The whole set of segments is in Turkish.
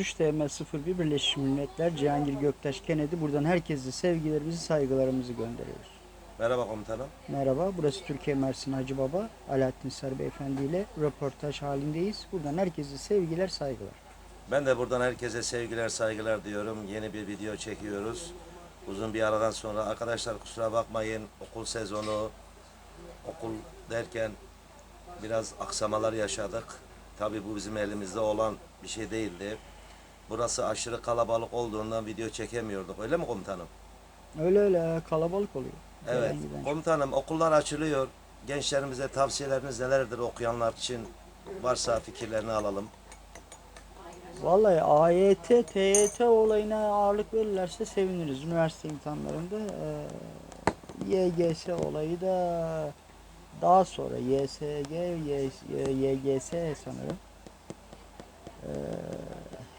3 TM 01 Birleşmiş Milletler Cihangir Göktaş Kennedy buradan herkese sevgilerimizi saygılarımızı gönderiyoruz. Merhaba komutanım. Merhaba burası Türkiye Mersin Hacı Baba Alaaddin Sarı Beyefendi ile röportaj halindeyiz. Buradan herkese sevgiler saygılar. Ben de buradan herkese sevgiler, saygılar diyorum. Yeni bir video çekiyoruz. Uzun bir aradan sonra arkadaşlar kusura bakmayın. Okul sezonu, okul derken biraz aksamalar yaşadık. Tabii bu bizim elimizde olan bir şey değildi. Burası aşırı kalabalık olduğundan video çekemiyorduk. Öyle mi komutanım? Öyle öyle kalabalık oluyor. Evet. Giden. Komutanım okullar açılıyor. Gençlerimize tavsiyeleriniz nelerdir okuyanlar için? Varsa fikirlerini alalım. Vallahi AYT, TYT olayına ağırlık verirlerse seviniriz. Üniversite imtihanlarında eee, YGS olayı da daha sonra YSG, YGS sanırım. Eee,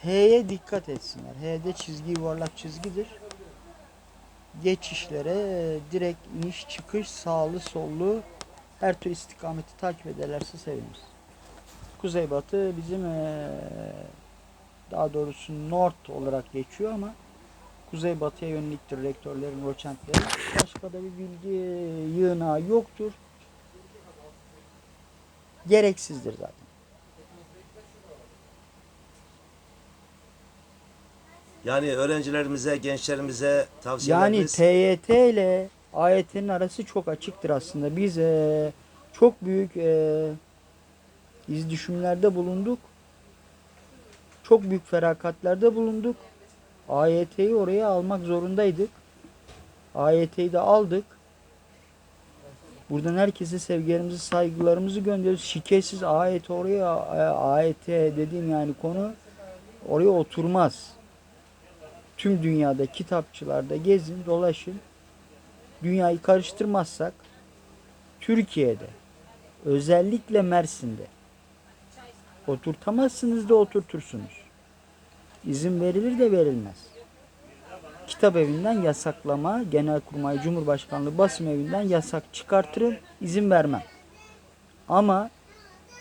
H'ye dikkat etsinler. H'de çizgi yuvarlak çizgidir. Geçişlere direkt iniş çıkış sağlı sollu her türlü istikameti takip ederlerse seviniriz. Kuzeybatı bizim daha doğrusu North olarak geçiyor ama kuzeybatıya yöneliktir rektörlerin, doçentlerin. Başka da bir bilgi yığınağı yoktur. Gereksizdir zaten. Yani öğrencilerimize, gençlerimize Yani tavsiyeleriniz... TYT ile AYT'nin arası çok açıktır aslında. Biz eee, çok büyük eee iz düşümlerde bulunduk. Çok büyük ferakatlerde bulunduk. AYT'yi oraya almak zorundaydık. AYT'yi de aldık. Buradan herkese sevgilerimizi, saygılarımızı gönderiyoruz. Şiketsiz AYT oraya, AYT dediğim yani konu oraya oturmaz. Tüm dünyada kitapçılarda gezin, dolaşın. Dünyayı karıştırmazsak Türkiye'de özellikle Mersin'de oturtamazsınız da oturtursunuz. İzin verilir de verilmez. Kitap evinden yasaklama, Genelkurmay Cumhurbaşkanlığı basım evinden yasak çıkartırım, izin vermem. Ama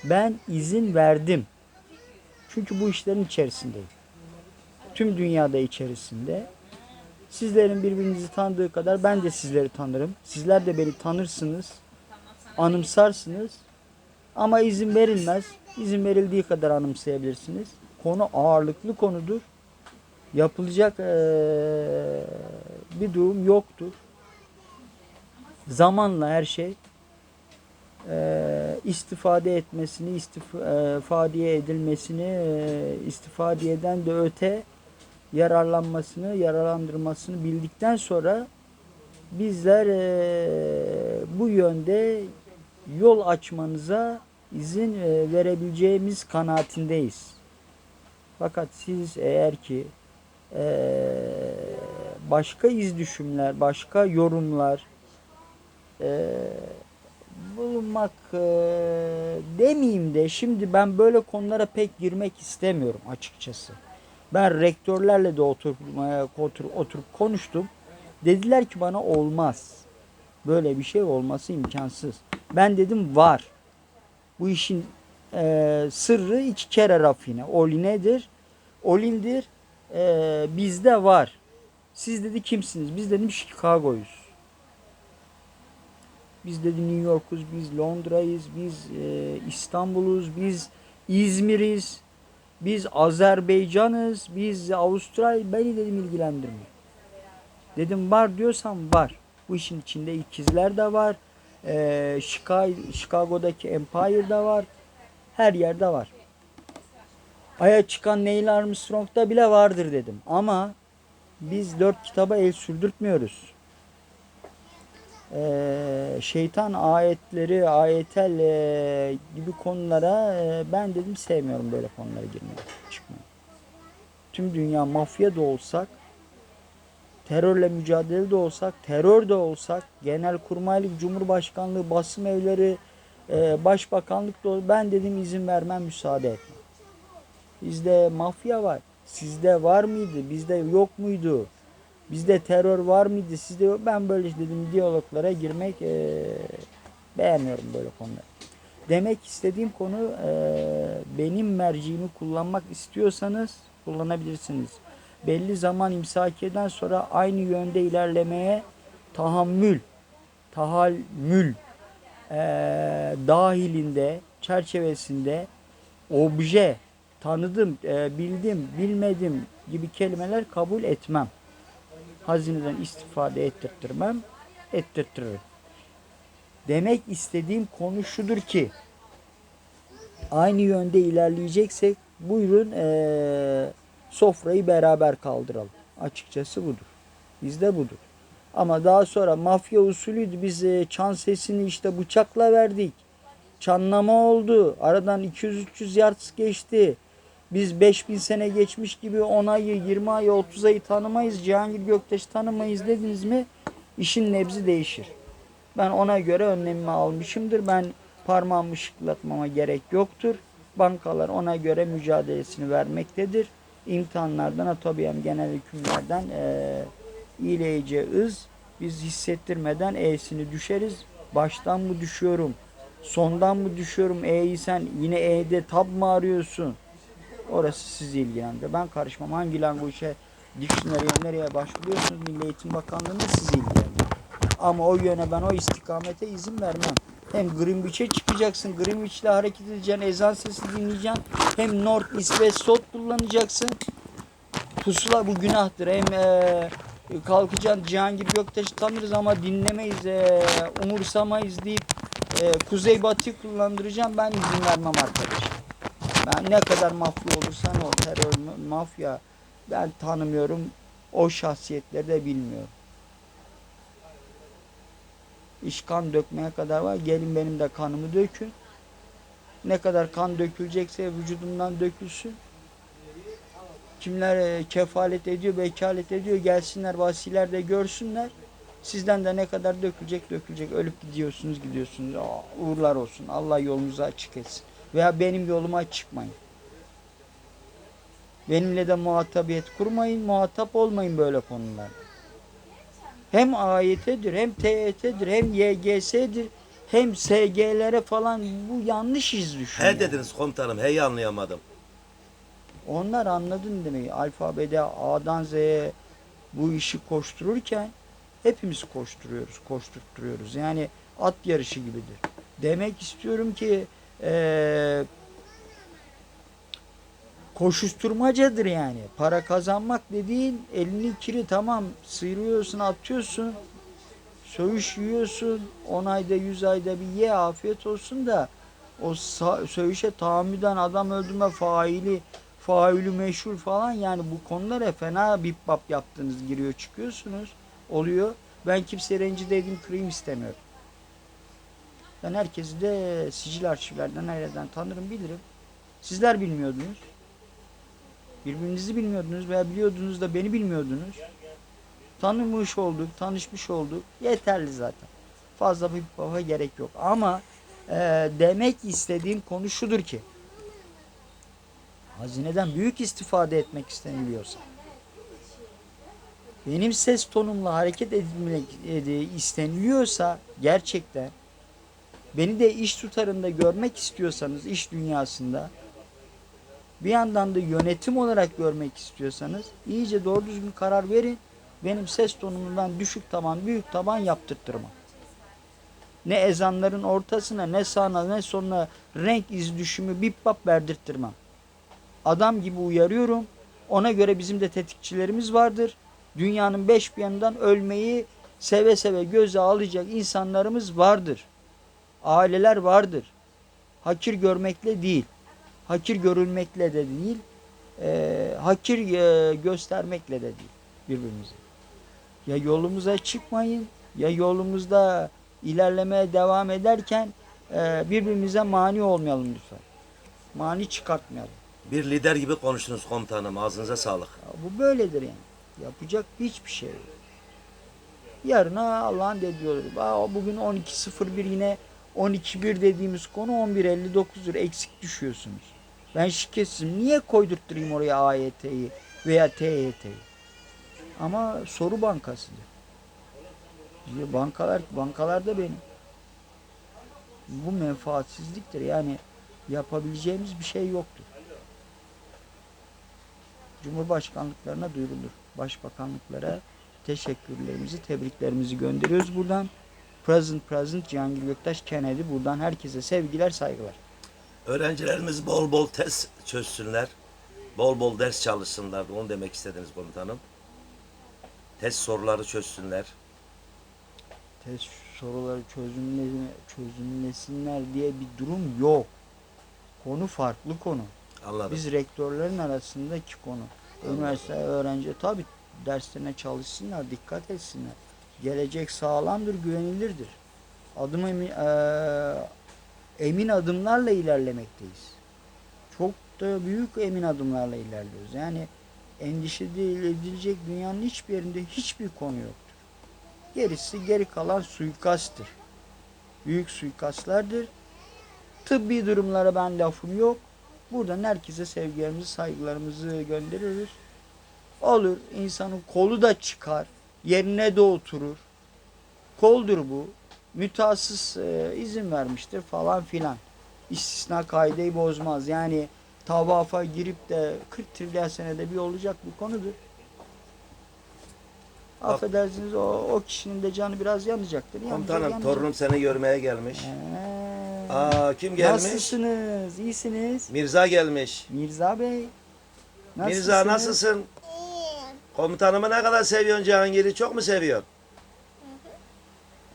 ben izin verdim. Çünkü bu işlerin içerisindeyim. Tüm dünyada içerisinde. Sizlerin birbirinizi tanıdığı kadar ben de sizleri tanırım. Sizler de beni tanırsınız, anımsarsınız. Ama izin verilmez. İzin verildiği kadar anımsayabilirsiniz. Konu ağırlıklı konudur. Yapılacak eee, bir durum yoktur. Zamanla her şey eee, istifade etmesini, istifade edilmesini, eee, istifade eden de öte yararlanmasını, yararlandırmasını bildikten sonra bizler eee, bu yönde yol açmanıza izin eee, verebileceğimiz kanaatindeyiz. Fakat siz eğer ki eee, başka iz düşümler, başka yorumlar eee, bulunmak eee, demeyeyim de şimdi ben böyle konulara pek girmek istemiyorum açıkçası. Ben rektörlerle de oturup, oturup, oturup konuştum. Dediler ki bana olmaz. Böyle bir şey olması imkansız. Ben dedim var. Bu işin eee, sırrı iki kere rafine. Oli nedir? Olindir. Eee, bizde var. Siz dedi kimsiniz? Biz dedim Chicago'yuz. Biz dedi New York'uz, biz Londra'yız, biz eee, İstanbul'uz, biz İzmir'iz, biz Azerbaycan'ız, biz Avustralya. Beni dedim ilgilendirmiyor. Dedim var diyorsam var. Bu işin içinde ikizler de var. Chicago, Chicago'daki Empire'da var. Her yerde var. Ay'a çıkan Neil Armstrong'da bile vardır dedim. Ama biz dört kitaba el sürdürtmüyoruz. Eee, şeytan ayetleri, ayetel eee, gibi konulara eee, ben dedim sevmiyorum böyle konulara girmeyi, çıkmayı. Tüm dünya mafya da olsak, terörle mücadele de olsak, terör de olsak, genelkurmaylık, cumhurbaşkanlığı, basım evleri, eee, başbakanlık da ben dedim izin vermem, müsaade etmem. Bizde mafya var. Sizde var mıydı? Bizde yok muydu? Bizde terör var mıydı? Sizde yok. Ben böyle dedim diyaloglara girmek eee, beğenmiyorum böyle konuları. Demek istediğim konu eee, benim merciğimi kullanmak istiyorsanız kullanabilirsiniz. Belli zaman imsakiyeden sonra aynı yönde ilerlemeye tahammül, tahammül eee, dahilinde, çerçevesinde obje, tanıdım, eee, bildim, bilmedim gibi kelimeler kabul etmem. Hazineden istifade ettirtmem, ettirtirim. Demek istediğim konu şudur ki aynı yönde ilerleyeceksek buyurun eee, sofrayı beraber kaldıralım. Açıkçası budur. Bizde budur. Ama daha sonra mafya usulüydü. Biz eee, çan sesini işte bıçakla verdik. Çanlama oldu. Aradan 200-300 yard geçti. Biz 5000 sene geçmiş gibi 10 ayı, 20 ayı, 30 ayı tanımayız. Cihangir Göktaş'ı tanımayız dediniz mi işin nebzi değişir. Ben ona göre önlemimi almışımdır. Ben parmağımı şıklatmama gerek yoktur. Bankalar ona göre mücadelesini vermektedir. İmtihanlardan, atobiyem genel hükümlerden eee iyileyici ız biz hissettirmeden E'sini düşeriz. Baştan mı düşüyorum? Sondan mı düşüyorum? E'yi sen yine E'de tab mı arıyorsun? Orası sizi ilgilendirir. Ben karışmam. Hangi language'e, dictionary'e nereye başvuruyorsunuz? Milli Eğitim Bakanlığı'nda sizi ilgilendirir. Ama o yöne ben o istikamete izin vermem. Hem Greenwich'e çıkacaksın. Greenwich'le hareket edeceksin. Ezan sesi dinleyeceksin. Hem North, East, West, South kullanacaksın. Pusula bu günahtır. Hem eee kalkacaksın Cihangir Göktaş'ı tanırız ama dinlemeyiz, eee, umursamayız deyip eee Kuzey Batı'yı kullandıracağım. Ben izin vermem arkadaş. Ben ne kadar mafya olursan ol, terör, mafya ben tanımıyorum. O şahsiyetleri de bilmiyorum. İş kan dökmeye kadar var. Gelin benim de kanımı dökün. Ne kadar kan dökülecekse vücudumdan dökülsün. Kimler e, kefalet ediyor, vekalet ediyor gelsinler vasiler de görsünler. Sizden de ne kadar dökülecek dökülecek. Ölüp gidiyorsunuz gidiyorsunuz. Aa, uğurlar olsun. Allah yolunuzu açık etsin. Veya benim yoluma çıkmayın. Benimle de muhatabiyet kurmayın. Muhatap olmayın böyle konularda. Hem AYT'dir, hem TYT'dir, hem YGS'dir, hem SG'lere falan bu yanlış iz düşüyor. He dediniz komutanım. Heyi anlayamadım. Onlar anladın demeyi. Alfabede A'dan Z'ye bu işi koştururken hepimiz koşturuyoruz, koşturtuyoruz. Yani at yarışı gibidir. Demek istiyorum ki eee koşuşturmacadır yani. Para kazanmak dediğin elini kiri tamam sıyırıyorsun atıyorsun. Söğüş yiyorsun. 10 ayda 100 ayda bir ye afiyet olsun da o söğüşe tahammüden adam öldürme faili faülü meşhur falan yani bu konulara fena bip bap yaptınız giriyor çıkıyorsunuz oluyor. Ben kimseye rencide edeyim kırayım istemiyorum. Ben herkesi de sicil arşivlerden nereden tanırım bilirim. Sizler bilmiyordunuz. Birbirinizi bilmiyordunuz veya biliyordunuz da beni bilmiyordunuz. Tanımış olduk, tanışmış olduk. Yeterli zaten. Fazla bir baba gerek yok. Ama e, demek istediğim konu şudur ki hazineden büyük istifade etmek isteniliyorsa benim ses tonumla hareket edilmek ed- isteniliyorsa gerçekten beni de iş tutarında görmek istiyorsanız iş dünyasında bir yandan da yönetim olarak görmek istiyorsanız iyice doğru düzgün karar verin. Benim ses tonumdan düşük taban büyük taban yaptırtırma. Ne ezanların ortasına ne sağına ne sonuna renk iz düşümü bip bap verdirttirmem. Adam gibi uyarıyorum. Ona göre bizim de tetikçilerimiz vardır. Dünyanın beş bir yanından ölmeyi seve seve göze alacak insanlarımız vardır. Aileler vardır. Hakir görmekle değil. Hakir görülmekle de değil. eee, hakir eee, göstermekle de değil birbirimize. Ya yolumuza çıkmayın ya yolumuzda ilerlemeye devam ederken eee, birbirimize mani olmayalım lütfen. Mani çıkartmayalım. Bir lider gibi konuştunuz komutanım. Ağzınıza sağlık. Ya bu böyledir yani. Yapacak hiçbir şey yok. Yarına Allah'ın dediği olur. Bugün 12.01 yine 12.1 dediğimiz konu 11.59'dur. Eksik düşüyorsunuz. Ben şikayetsizim. Niye koydurtturayım oraya AYT'yi veya TYT'yi? Ama soru bankasıdır. Ya Bankalar, bankalar da benim. Bu menfaatsizliktir. Yani yapabileceğimiz bir şey yoktur. Cumhurbaşkanlıklarına duyurulur. Başbakanlıklara teşekkürlerimizi, tebriklerimizi gönderiyoruz buradan. Present Present Cihangir Göktaş Kennedy buradan herkese sevgiler, saygılar. Öğrencilerimiz bol bol test çözsünler. Bol bol ders çalışsınlar. Onu demek istediniz komutanım. Test soruları çözsünler. Test soruları çözümle, çözümlesinler diye bir durum yok. Konu farklı konu. Anladım. Biz rektörlerin arasındaki konu. Üniversite öğrenci tabi derslerine çalışsınlar, dikkat etsinler. Gelecek sağlamdır, güvenilirdir. Adım emin, eee, emin adımlarla ilerlemekteyiz. Çok da büyük emin adımlarla ilerliyoruz. Yani endişe edilecek dünyanın hiçbir yerinde hiçbir konu yoktur. Gerisi geri kalan suikasttır. Büyük suikastlardır. Tıbbi durumlara ben lafım yok. Buradan herkese sevgilerimizi, saygılarımızı gönderiyoruz. Olur, insanın kolu da çıkar, yerine de oturur. Koldur bu. Mütehassıs e, izin vermiştir falan filan. İstisna kaideyi bozmaz. Yani tavafa girip de 40 trilyon senede bir olacak bir konudur. Affedersiniz o, o kişinin de canı biraz yanacaktır. Yanacak, Komutanım yanacak. torunum seni görmeye gelmiş. Ee, Aa kim gelmiş? Nasılsınız? İyisiniz? Mirza gelmiş. Mirza Bey. Mirza nasılsın? Komutanımı ne kadar seviyorsun Cihangir'i? Çok mu seviyorsun?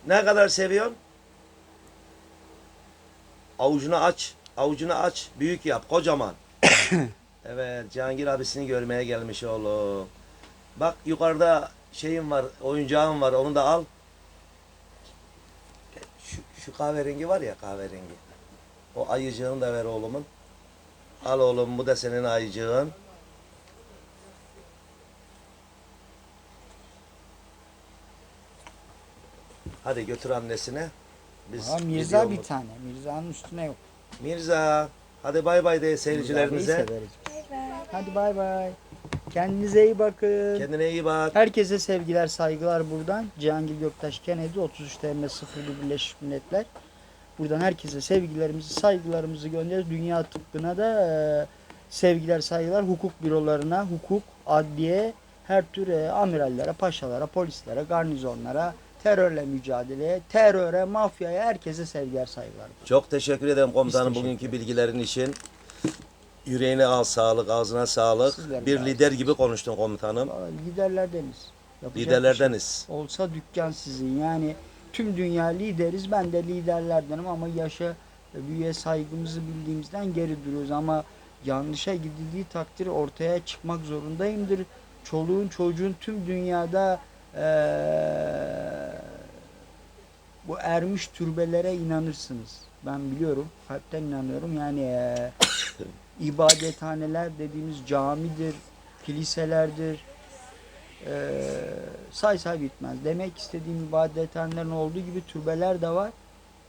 Ne kadar seviyorsun? Avucunu aç. Avucunu aç. Büyük yap. Kocaman. evet. Cihangir abisini görmeye gelmiş oğlum. Bak yukarıda şeyim var. Oyuncağım var. Onu da al. Şu, şu kahverengi var ya kahverengi. O ayıcığını da ver oğlumun. Al oğlum bu da senin ayıcığın. Hadi götür annesine. Biz Aa, Mirza bir tane. Mirza'nın üstüne yok. Mirza. Hadi bay bay de seyircilerimize. severiz biz. Hadi bay bay. Kendinize iyi bakın. Kendine iyi bak. Herkese sevgiler, saygılar buradan. Cihangir Göktaş Kennedy 33 TM 01 Birleşmiş Milletler. Buradan herkese sevgilerimizi, saygılarımızı gönderiyoruz. Dünya tıbbına da e, sevgiler, saygılar. Hukuk bürolarına, hukuk, adliye, her tür e, amirallere, paşalara, polislere, garnizonlara, terörle mücadeleye, teröre, mafyaya herkese sevgiler, saygılar. Çok teşekkür ederim komutanım teşekkür bugünkü bilgilerin için. Yüreğine al sağlık, ağzına sağlık. Sizler bir de lider gibi konuştun komutanım. Liderlerdeniz. Yapacak şey Liderlerdeniz. olsa dükkan sizin. Yani tüm dünya lideriz. Ben de liderlerdenim ama yaşa büyüye saygımızı bildiğimizden geri duruyoruz. Ama yanlışa gidildiği takdir ortaya çıkmak zorundayımdır. Çoluğun çocuğun tüm dünyada eee, bu ermiş türbelere inanırsınız. Ben biliyorum. Kalpten inanıyorum. Yani eee ibadethaneler dediğimiz camidir, kiliselerdir, ee, say say bitmez. Demek istediğim ibadethanelerin olduğu gibi türbeler de var.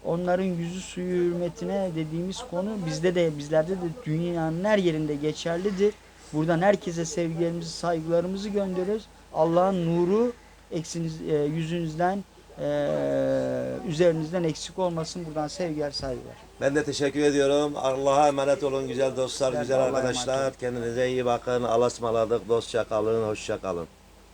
Onların yüzü suyu hürmetine dediğimiz konu bizde de bizlerde de dünyanın her yerinde geçerlidir. Buradan herkese sevgilerimizi, saygılarımızı gönderiyoruz. Allah'ın nuru eksiniz, e, yüzünüzden, e, üzerinizden eksik olmasın. Buradan sevgiler, saygılar. Ben de teşekkür ediyorum. Allah'a emanet olun güzel dostlar, güzel emanet arkadaşlar. Kendinize iyi bakın. Allah'a ısmarladık. Dostça kalın, hoşça kalın.